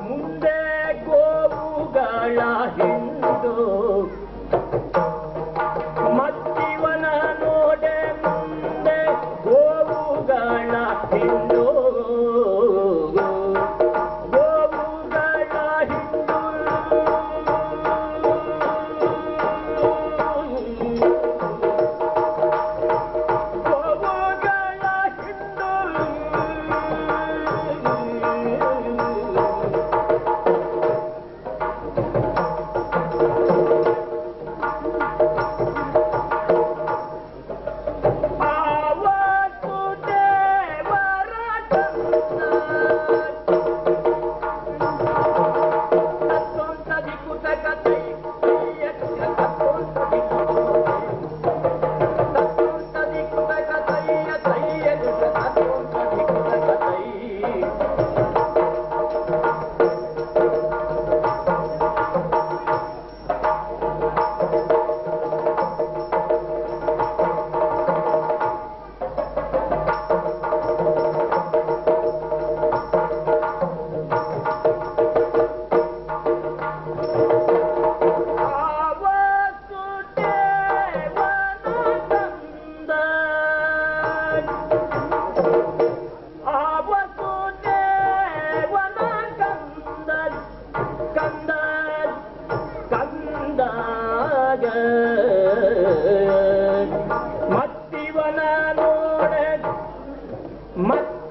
ಮುಂದೆ ಗೋವುಗಳ ಹಿಂದು ಮತ್ತಿವನ ನೋಡೆ ಮುಂದೆ ಗೋವುಗಳ ಹಿಂಡು. மத்திவனோட மத்